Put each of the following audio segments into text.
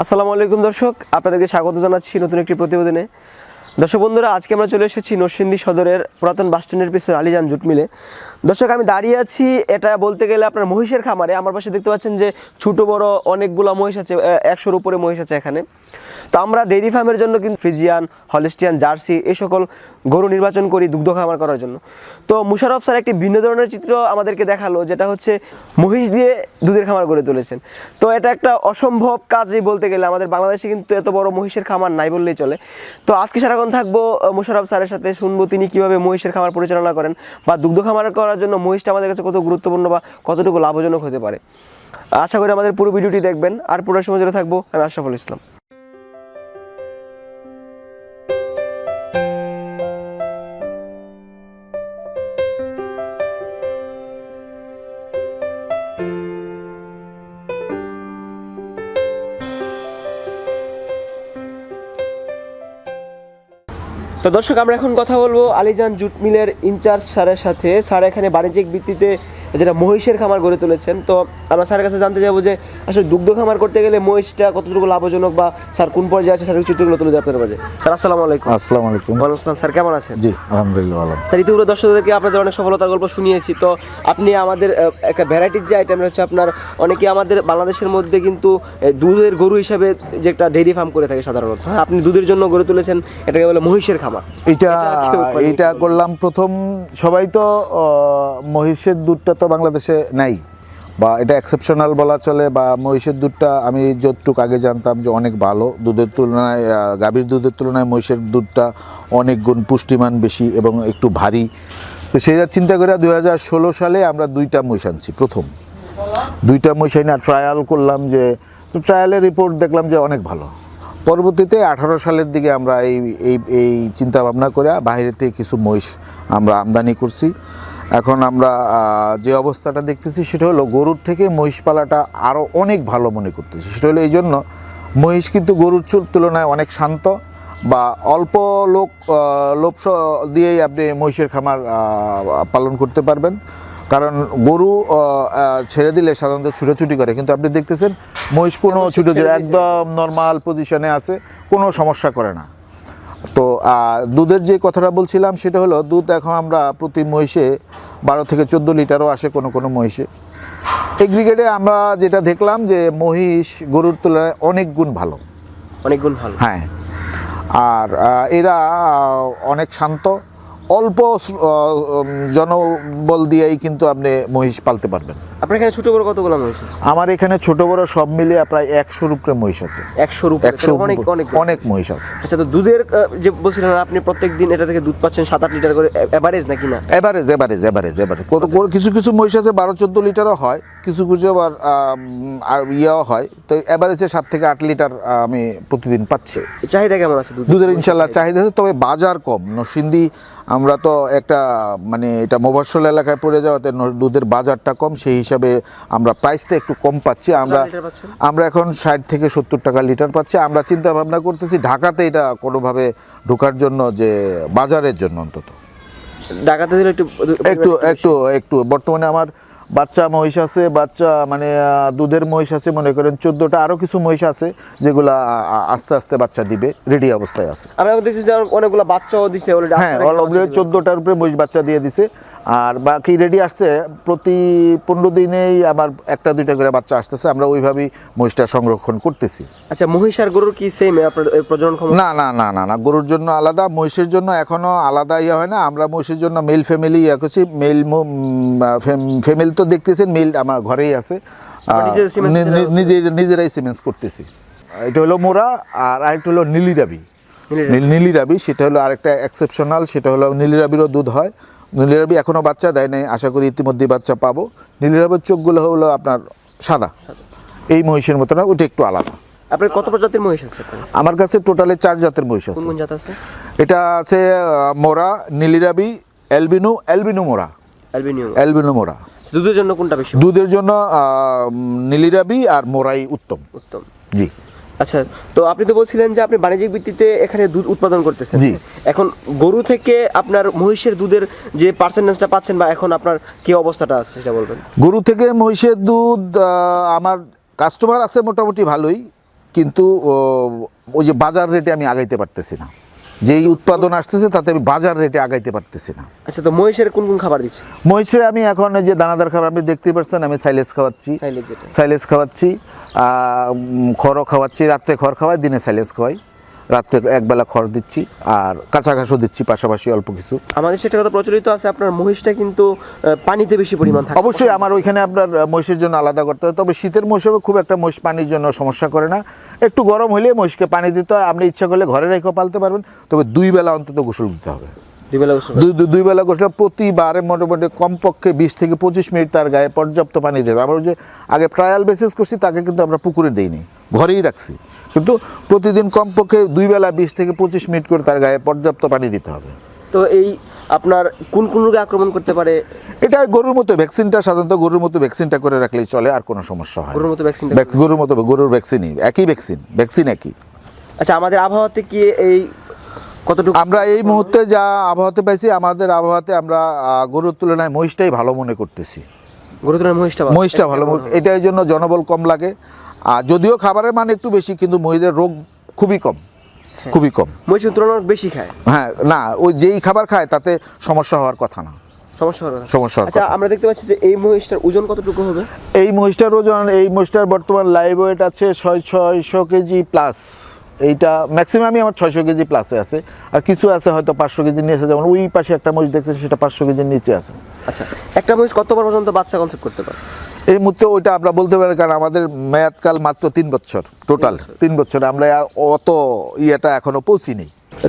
আসসালামু আলাইকুম দর্শক আপনাদেরকে স্বাগত জানাচ্ছি নতুন একটি প্রতিবেদনে। দর্শক বন্ধুরা, আজকে আমরা চলে এসেছি নরসিংদী সদরের পুরাতন বাস স্ট্যান্ডের পিছনে আলিজান জুট মিলে। দর্শক, আমি দাঁড়িয়ে আছি, এটা বলতে গেলে আপনার মহিষের খামারে। আমার পাশে দেখতে পাচ্ছেন যে ছোট বড় অনেকগুলো মহিষ আছে একশোর উপরে মহিষ আছে এখানে। তো আমরা ডেইরি ফার্মের জন্য কিন্তু ফ্রিজিয়ান, হলিস্টিয়ান, জার্সি এই সকল গরু নির্বাচন করি দুগ্ধ খামার করার জন্য। তো মুশারফ স্যার একটি ভিন্ন ধরনের চিত্র আমাদেরকে দেখাল, যেটা হচ্ছে মহিষ দিয়ে দুধের খামার গড়ে তুলেছেন। তো এটা একটা অসম্ভব কাজই বলতে গেলে আমাদের বাংলাদেশে কিন্তু এত বড় মহিষের খামার নাই বললেই চলে। তো আজকে সারাক্ষণ থাকব? মোশারফ স্যারের সাথে শুনব তিনি কীভাবে মহিষের খামার পরিচালনা করেন বা দুগ্ধ খামার করার জন্য মহিষটা আমাদের কাছে কত গুরুত্বপূর্ণ বা কতটুকু লাভজনক হতে পারে। আশা করি আমাদের পুরো ভিডিওটি দেখবেন। আর পুরো সময় জুড়ে থাকব, আমি আশরাফুল ইসলাম। তো দর্শক, আমরা এখন কথা বলব আলিজান জুট মিলের ইনচার্জ স্যারের সাথে। স্যার এখানে বাণিজ্যিক ভিত্তিতে যেটা মহিষের খামার গড়ে তুলেছেন তো আমরা স্যারের কাছে জানতে যাব যে আসলে দুগ্ধ খামার করতে গেলে মহিষটা কতটুকু লাভজনক বা স্যার কোন পর্যায়ে আছে স্যার চিত্রগুলো তুলে দেয় আপনার মাঝে? স্যার আসসালামু আলাইকুম। আসসালামু আলাইকুম। ওয়ালাইকুম আসসালাম স্যার? কেমন আছেন? জি আলহামদুলিল্লাহ ভালো। স্যার ইতিপূর্বে দর্শকদেরকে আপনাদের অনেক সফলতার গল্প শুনিয়েছি তো আপনি আমাদের একটা ভ্যারাইটির যে আইটেম হচ্ছে আপনার অনেকে আমাদের বাংলাদেশের মধ্যে কিন্তু দুধের গরু হিসাবে যে একটা ডেইরি ফার্ম করে থাকে সাধারণত। হ্যাঁ আপনি দুধের জন্য গড়ে তুলেছেন এটাকে বলে মহিষের খামার। এটা এটা করলাম প্রথম সবাই তো মহিষের দুধটা তো বাংলাদেশে নাই। বা এটা এক্সেপশনাল বলা চলে বা মহিষের দুধটা আমি যতটুকু আগে জানতাম যে অনেক ভালো। দুধের তুলনায় গাভীর দুধের তুলনায় মহিষের দুধটা অনেক গুণ পুষ্টিমান বেশি এবং একটু ভারী। তো সেইটা চিন্তা করে দুই হাজার ষোলো সালে আমরা দুইটা মহিষ আনছি, প্রথম। দুইটা মহিষ না ট্রায়াল করলাম যে, তো ট্রায়ালের রিপোর্ট দেখলাম যে অনেক ভালো। পরবর্তীতে আঠারো সালের দিকে আমরা এই এই এই চিন্তা ভাবনা করে বাইরে থেকে কিছু মহিষ আমরা আমদানি করছি। এখন আমরা যে অবস্থাটা দেখতেছি সেটা হলো গরুর থেকে মহিষ পালাটা আরও অনেক ভালো মনে করতেছি। সেটা হলো এই জন্য মহিষ কিন্তু গরুর চুল তুলনায় অনেক শান্ত বা অল্প লোক লোভ দিয়েই আপনি মহিষের খামার পালন করতে পারবেন। কারণ গরু ছেড়ে দিলে সাধারণত ছুটোছুটি করে। কিন্তু আপনি দেখতেছেন মহিষ কোনো ছুটো একদম নর্মাল পজিশনে আছে কোনো সমস্যা করে না। তো দুধের যে কথাটা বলছিলাম সেটা হলো দুধ এখন আমরা প্রতি মহিষে বারো থেকে চোদ্দ লিটারও আসে কোনো কোনো মহিষে। এগ্রিগেটে আমরা যেটা দেখলাম যে মহিষ গরুর তুলনায় অনেক গুণ ভালো। অনেক গুণ ভালো। হ্যাঁ। আর এরা অনেক শান্ত অল্প জনবল দিয়েই কিন্তু আপনি মহিষ পালতে পারবেন। আপনার এখানে ছোট বড় কতগুলো মহিষ আছে? আমার এখানে ছোট বড় সব মিলিয়ে প্রায় একশোর উপরে মহিষ আছে। একশোর উপরে একশো অনেক অনেক অনেক মহিষ আছে। আচ্ছা তো দুধের যে বলছিলেন আপনি প্রত্যেক দিন এটা থেকে দুধ পাচ্ছেন সাত আট লিটার করে অ্যাভারেজ নাকি না? এভারেজ এভারেজ এভারেজ এভারেজ কত কিছু কিছু মহিষ আছে বারো চোদ্দ লিটারও হয় কিছু কিছু আবার ইয়েও হয়। তো এভারেজে সাত থেকে আট লিটার আমি প্রতিদিন পাচ্ছি। চাহিদা কেমন আছে দুধের? ইনশাল্লাহ চাহিদা আছে তবে বাজার কম। নরসিংদী আমরা তো একটা মানে এটা মোবাসল এলাকায় পড়ে যাওয়াতে দুধের বাজারটা কম সেই হিসাবে আমরা প্রাইসটা একটু কম পাচ্ছি। আমরা আমরা এখন ষাট থেকে সত্তর টাকা লিটার পাচ্ছি। আমরা চিন্তা ভাবনা করতেছি ঢাকাতে এটা কোনোভাবে ঢোকার জন্য যে বাজারের জন্য অন্তত। ঢাকাতে দিলে একটু একটু একটু একটু বর্তমানে আমার বাচ্চা মহিষ আছে বাচ্চা মানে দুধের মহিষ আছে মনে করেন চোদ্দোটা আরও কিছু মহিষ আছে যেগুলা আস্তে আস্তে বাচ্চা দিবে রেডি অবস্থায় আছে। আমরা দেখছি অনেকগুলো বাচ্চাও দিছে হ্যাঁ অলরেডি চোদ্দোটার উপরে মহিষ বাচ্চা দিয়ে দিছে। আর বাকি রেডি আসছে প্রতি পনেরো দিনেই আমার একটা দুইটা করে বাচ্চা আসতেছে আমরা ওইভাবেই মহিষটা সংরক্ষণ করতেছি। আচ্ছা মহিষ আর গরুর কি সেম আপনার প্রজনন ক্ষমতা? না না না না না গরুর জন্য আলাদা মহিষের জন্য এখনও আলাদা ইয়ে হয় না আমরা মহিষের জন্য মেল ফ্যামিলি ইয়ে করছি মেল ফ্যামিলি তো দেখতেছেন মেল আমার ঘরেই আছে নিজে নিজেরাই সিমেন্স করতেছি। এটা হলো মোরা আর আরেকটা হলো নীলিরাবি নীলিরাবি। নীল- নীলিরাবি সেটা হলো আরেকটা এক্সেপশনাল সেটা হলো নীলিরাবিরও দুধ হয় নীলিরাবি এখনও বাচ্চা দেয় নাই। আশা করি ইতিমধ্যেই বাচ্চা পাবো। নীলিরাবির চোখগুলো হলো আপনার সাদা। এই মহিষের মতো না ওইটা একটু আলাদা। আপনার কত প্রজাতির মহিষ আছে আমার কাছে টোটালে চার জাতের মহিষ আছে। কোন জাত আছে? এটা আছে মোরা নীলিরাবি অ্যালবিনো অ্যালবিনো মোরা। অ্যালবিনিয়াম অ্যালবিনো মোরা। দুধের জন্য কোনটা বেশি? দুধের জন্য নীলিরাবি আর মোরাই উত্তম। উত্তম। জি। আচ্ছা তো আপনি তো বলছিলেন যে আপনি বাণিজ্যিক ভিত্তিতে এখানে দুধ উৎপাদন করতেছেন। জি। এখন গরু থেকে আপনার মহিষের দুধের যে পার্সেন্টেজটা পাচ্ছেন বা এখন আপনার কি অবস্থাটা আছে সেটা বলবেন? গরু থেকে মহিষের দুধ আমার কাস্টমার আছে মোটামুটি ভালোই কিন্তু ওই যে বাজার রেটে আমি আগাইতে পারতেছি না। যেই উৎপাদন আসতেছে তাতে আমি বাজার রেটে আগাইতে পারতেছি না। আচ্ছা তো মহিষের কোন কোন খাবার দিচ্ছি মহিষের আমি এখন যে দানাদার খাবার আপনি দেখতেই পাচ্ছেন আমি সাইলেস খাওয়াচ্ছি। সাইলেস খাওয়াচ্ছি খড়ও খাওয়াচ্ছি রাত্রে খড় খাওয়াই দিনে সাইলেস খাওয়াই। রাত্রে একবেলা খড় দিচ্ছি আর কাঁচা ঘাসও দিচ্ছি পাশাপাশি অল্প কিছু। আমাদের সেটা কথা প্রচলিত আছে আপনার মহিষটা কিন্তু পানিতে বেশি পরিমাণ থাকে। অবশ্যই আমার ওইখানে আপনার মহিষের জন্য আলাদা করতে হয়। তবে শীতের মৌসুমে খুব একটা মহিষ পানির জন্য সমস্যা করে না। একটু গরম হলে মহিষকে পানি দিতে হয়। আপনি ইচ্ছা করলে ঘরে রেখেও পালতে পারবেন। তবে দুই বেলা অন্তত গোসল দিতে হবে। দুই বেলা গোসল প্রতিবারে মোটামুটি কমপক্ষে বিশ থেকে পঁচিশ মিনিট তার গায়ে পর্যাপ্ত পানি দেবে আমরা ওই যে আগে ট্রায়াল বেসিস করছি তাকে কিন্তু আমরা পুকুরে দিইনি। ঘরেই রাখছি। কিন্তু প্রতিদিন কমপক্ষে দুই বেলা বিশ থেকে পঁচিশ মিনিট করে তার গায়ে পর্যাপ্ত পানি দিতে হবে। তো এই আপনার কোন কোন রোগে আক্রমণ করতে পারে? এটা গরুর মতো ভ্যাকসিনটা সাধারণত গরুর মতো ভ্যাকসিনটা করে রাখলেই চলে আর কোনো সমস্যা হয় গরুর মতো ভ্যাকসিনটা ভ্যাক- গরুর মতো গরুর ভ্যাকসিনই একই ভ্যাকসিন ভ্যাকসিন একই। আচ্ছা আমাদের আবহাওয়াতে কি এই কতটুকু আমরা এই মুহূর্তে যা আবহাওয়াতে পাইছি আমাদের আবহাওয়াতে আমরা গরুর তুলনায় মহিষটাই ভালো মনে করতেছি। গরুর তুলনায় মহিষটা ভালো। মহিষটা ভালো এটার জন্য জনবল কম লাগে। আর যদিও খাবারের মান একটু বেশি কিন্তু মহিষের রোগ খুবই কম খুবই কম। মহিষের তুলনায় বেশি খায়? হ্যাঁ না ওই যেই খাবার খায় তাতে সমস্যা হওয়ার কথা না। সমস্যা সমস্যা আচ্ছা আমরা দেখতে পাচ্ছি যে এই মহিষটার ওজন কতটুকু হবে? এই মহিষটার ওজন এই মহিষটার বর্তমান লাইভ ওয়েট আছে ছয় ছয়শো কেজি প্লাস এইটা ম্যাক্সিমামই আমার ছয়শো কেজি প্লাসে আছে। আর কিছু আছে হয়তো পাঁচশো কেজি নিয়ে আছে। যেমন ওই পাশে একটা মহিষ দেখতেছি সেটা পাঁচশো কেজির নিচে আছে। আচ্ছা একটা মহিষ কতবার পর্যন্ত বাচ্চা কনসেপ্ট করতে পারে? এই মুহূর্তে ওইটা আমরা বলতে পারি কারণ আমাদের মেয়াদকাল মাত্র তিন বছর টোটাল তিন বছর। আমরা অত ইয়েটা এখনও পৌঁছিনি।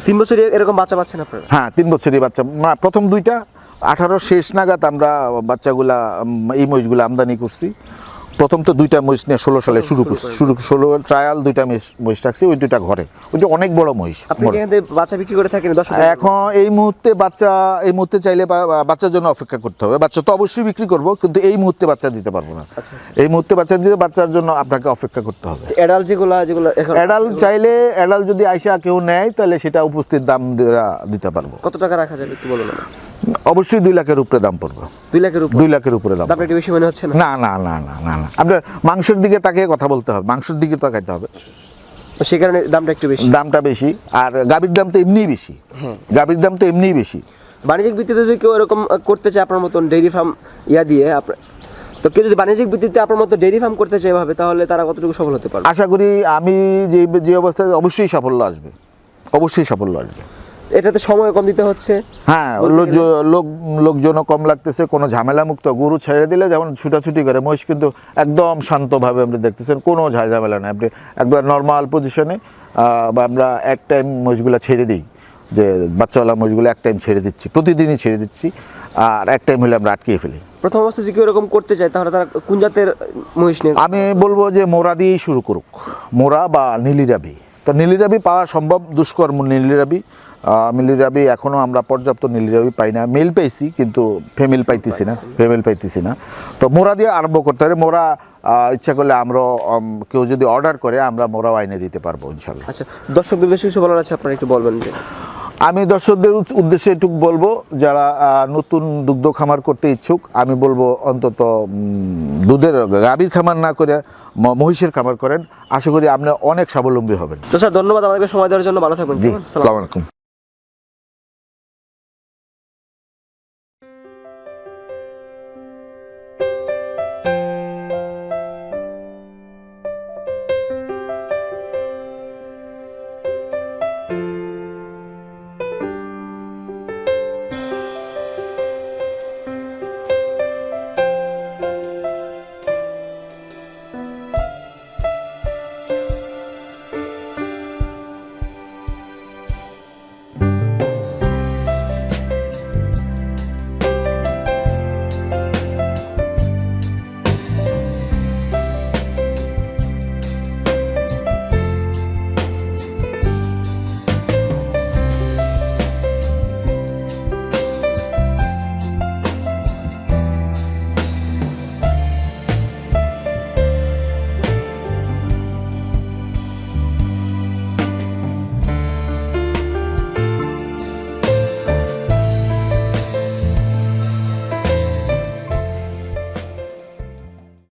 তিন বছর এরকম বাচ্চা পাচ্ছেন আপনারা? হ্যাঁ তিন বছরই বাচ্চা। প্রথম দুইটা আঠারো শেষ নাগাদ আমরা বাচ্চাগুলা এই মহিষগুলো আমদানি করছি। প্রথম তো দুইটা মহিষ নিয়ে ষোলো সালে শুরু করছি। শুরু ষোলো ট্রায়াল দুইটা মহিষ রাখছি ওই দুইটা ঘরে। ওইটা অনেক বড় মহিষ বাচ্চা বিক্রি করে থাকেন? এখন এই মুহূর্তে বাচ্চা এই মুহূর্তে চাইলে বাচ্চার জন্য অপেক্ষা করতে হবে। বাচ্চা তো অবশ্যই বিক্রি করব কিন্তু এই মুহূর্তে বাচ্চা দিতে পারব না। আচ্ছা, আচ্ছা। এই মুহূর্তে বাচ্চা দিতে বাচ্চার জন্য আপনাকে অপেক্ষা করতে হবে। অ্যাডাল যেগুলো যেগুলো অ্যাডাল চাইলে অ্যাডাল যদি আইসা কেউ নেয় তাহলে সেটা উপস্থিত দাম দিতে পারব। কত টাকা রাখা যাবে একটু আমাকে। অবশ্যই দুই লাখের উপরে দাম পড়বে। দুই লাখের উপর? দুই লাখের উপরে দাম দামটা একটু বেশি মনে হচ্ছে না? না না না না না আপনার মাংসের দিকে তাকে কথা বলতে হবে। মাংসের দিকে তাকাইতে হবে। সে কারণে দামটা একটু বেশি। দামটা বেশি। আর গাভীর দাম তো এমনিই বেশি। হ্যাঁ। গাভীর দাম তো এমনিই বেশি। বাণিজ্যিক ভিত্তিতে যদি কেউ এরকম করতে চায় আপনার মতন ডেইরি ফার্ম ইয়া দিয়ে আপনার তো কেউ যদি বাণিজ্যিক ভিত্তিতে আপনার মতো ডেইরি ফার্ম করতে চায় এভাবে তাহলে তারা কতটুকু সফল হতে পারবে? আশা করি আমি যে যে অবস্থায় অবশ্যই সাফল্য আসবে। অবশ্যই সাফল্য আসবে। এটাতে সময় কম দিতে হচ্ছে? হ্যাঁ লোক লোক লোকজনও কম লাগতেছে কোনো ঝামেলা মুক্ত গরু ছেড়ে দিলে যেমন ছুটাছুটি করে মহিষ কিন্তু একদম শান্তভাবে আপনি দেখতেছেন কোনো ঝামেলা নেই। আপনি একবার নর্মাল পজিশনে বা আমরা এক টাইম মহিষগুলো ছেড়ে দিই যে বাচ্চাওয়ালা মহিষগুলো এক টাইম ছেড়ে দিচ্ছি প্রতিদিনই ছেড়ে দিচ্ছি আর এক টাইম হলে আমরা আটকিয়ে ফেলি। প্রথম অবস্থায় যদি কেউ এরকম করতে চায় তাহলে তারা কোন জাতের মহিষ নিয়ে আমি বলব যে মোরা দিয়েই শুরু করুক মোরা বা নীলিরাবি। তো নীলিরাবি পাওয়া সম্ভব, দুষ্কর নীলিরাবি মিলিরাবি এখনও আমরা পর্যাপ্ত নীলিরাবি পাই না। মেল পাইছি কিন্তু ফেমেল পাইতেছি না, ফেমেল পাইতেছি না। তো মোরা দিয়ে আরম্ভ করতে হবে। মোরা ইচ্ছা করলে আমরা কেউ যদি অর্ডার করে, আমরা মোরাও আইনে দিতে পারব, ইনশাল্লাহ। আচ্ছা দর্শকদের বেশি কিছু বলার আছে, আপনারা একটু বলবেন আমি দর্শকদের উদ্দেশ্যে এটুকু বলব যারা নতুন দুগ্ধ খামার করতে ইচ্ছুক আমি বলব অন্তত দুধের গাভীর খামার না করে ম- মহিষের খামার করেন। আশা করি আপনি অনেক স্বাবলম্বী হবেন। তো স্যার ধন্যবাদ। আমাদেরকে সময় দেওয়ার জন্য ভালো থাকুন। জি সালাম। আসসালামু আলাইকুম।